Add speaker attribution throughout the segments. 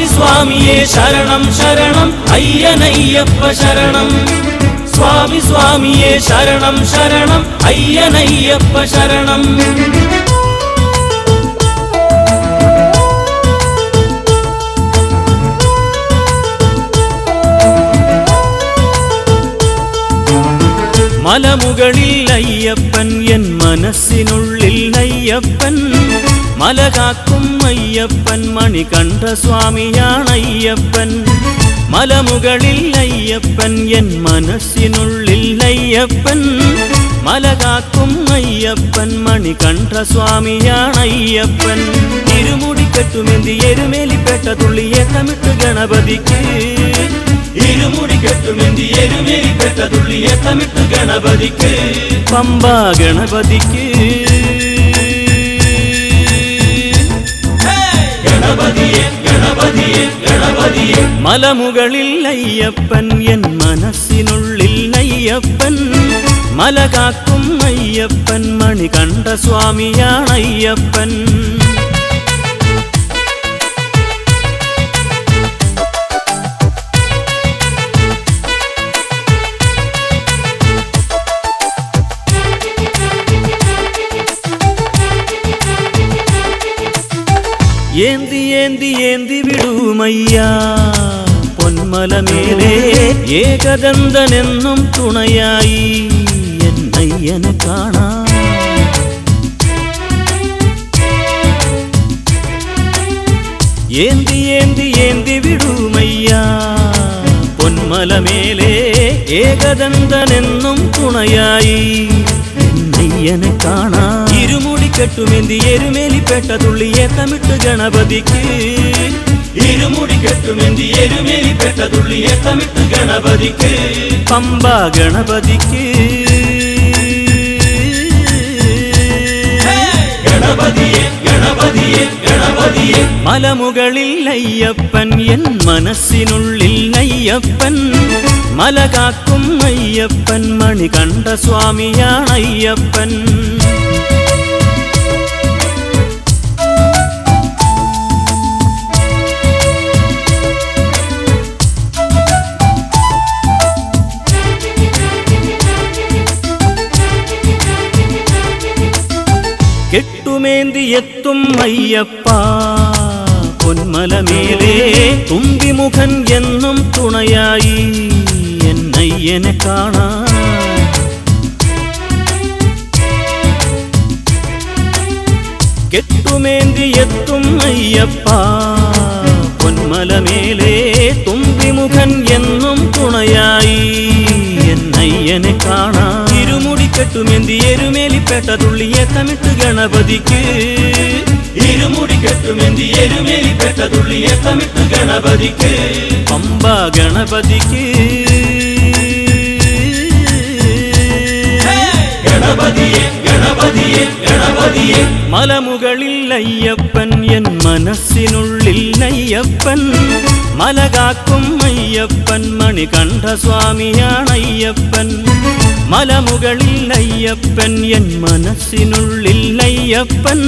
Speaker 1: സ്വാമി സ്വാമിയെ ശരണം ശരണം അയ്യനയ്യപ്പ ശരണം. സ്വാമി സ്വാമിയെ ശരണം ശരണം അയ്യനയ്യപ്പ ശരണം. മലമുകളിൽ അയ്യപ്പൻ എൻ മനസ്സിനുള്ളിൽ അയ്യപ്പൻ. മലകാക്കും അയ്യപ്പൻ മണികണ്ഠ സ്വാമിയാണ് അയ്യപ്പൻ മലമുകളിൽ അയ്യപ്പൻ എൻ മനസ്സിനുള്ളിൽ അയ്യപ്പൻ. മലകാക്കും അയ്യപ്പൻ മണികണ്ഠ സ്വാമിയാണ് അയ്യപ്പൻ ഇരുമുടി കെട്ടുമെന്തി എരുമേലിപ്പെട്ട തുള്ളി തമിട്ട് ഗണപതിക്ക്. ഇരുമുടി കെട്ടുമെന്തി എരുമേലിപ്പെട്ട തുള്ളി തമിട്ട് ഗണപതിക്ക്. പമ്പ ഗണപതിക്ക്. மலமுகளில் ஐயப்பன் என் மனசினுள்ளில் ஐயப்பன் மல காக்கும் ஐயப்பன் மணி கண்ட சுவாமியான் ஐயப்பன். ஏந்தி ഏന്തി ഏന്തി വിടുമയ്യാ. പൊന്മലമേലേ ഏകദന്തനെന്നും തുണയായി എന്നയ്യനെ കാണാം. ഏന്തി ഏന്തി ഏന്തി വിടുമയ്യാ. പൊന്മലമേലേ ഏകദന്തനെന്നും തുണയായി എന്നയ്യനെ കാണാ. கெட்டுமேந்தி எருமேலி பேட்ட துள்ளி ஏத்தமிட்டு கணபதிக்கு. இருமுடி கெட்டுமேந்தி எருமேலி பேட்ட துள்ளி ஏத்தமிட்டு கணபதிக்கு. பம்பா கணபதிக்கு. கணபதியே கணபதியே கணபதியே. மலமுகளில் ஐயப்பன் என் மனசினுள்ளில் ஐயப்பன் மலகாக்கும் ஐயப்பன் மணிகண்ட சுவாமியான் ஐயப்பன். പൂമേന്തിയെത്തും അയ്യപ്പ. പൊന്മലമേലേ തുമ്പിമുഖൻ എന്നും തുണയായി എന്നയ്യനെ കാണാൻ കെട്ടുമേന്തിയെത്തും അയ്യപ്പ. പൊന്മലമേലേ തുമ്പിമുഖൻ എന്നും തുണയായി கட்டுமேந்தி எருமேலி பேட்ட துள்ளி ஏத்தமிட்டு கணபதிக்கு. இருமுடி கட்டுமேந்தி எருமேலி பேட்ட துள்ளி ஏத்தமிட்டு கணபதிக்கு. அம்பா கணபதிக்கு. கணபதியே கணபதியே கணபதியே. மலமுகளில் ஐயப்பன் என் மனசினுள்ளில் ஐயப்பன் மலகாக்கும் ஐயப்பன் மணிகண்ட சுவாமியான் ஐயப்பன். மலமுகளில் ஐயப்பன் என் மனசினுள்ளில் ஐயப்பன்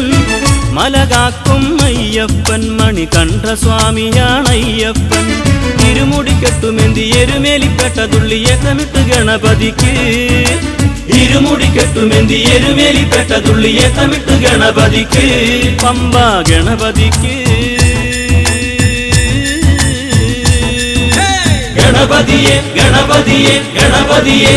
Speaker 1: மலகாக்கும் ஐயப்பன் மணி கண்ட சுவாமியான் ஐயப்பன் இருமுடி கட்டுமெந்தி எருமேலி பெட்டதுள்ளி ஏத்தமிட்டு கணபதிக்கு. இருமுடி கட்டுமெந்தி எருமேலி பெட்டதுள்ளி ஏத்தமிட்டு கணபதிக்கு. பம்பா கணபதிக்கு. கணபதியே கணபதியே கணபதியே.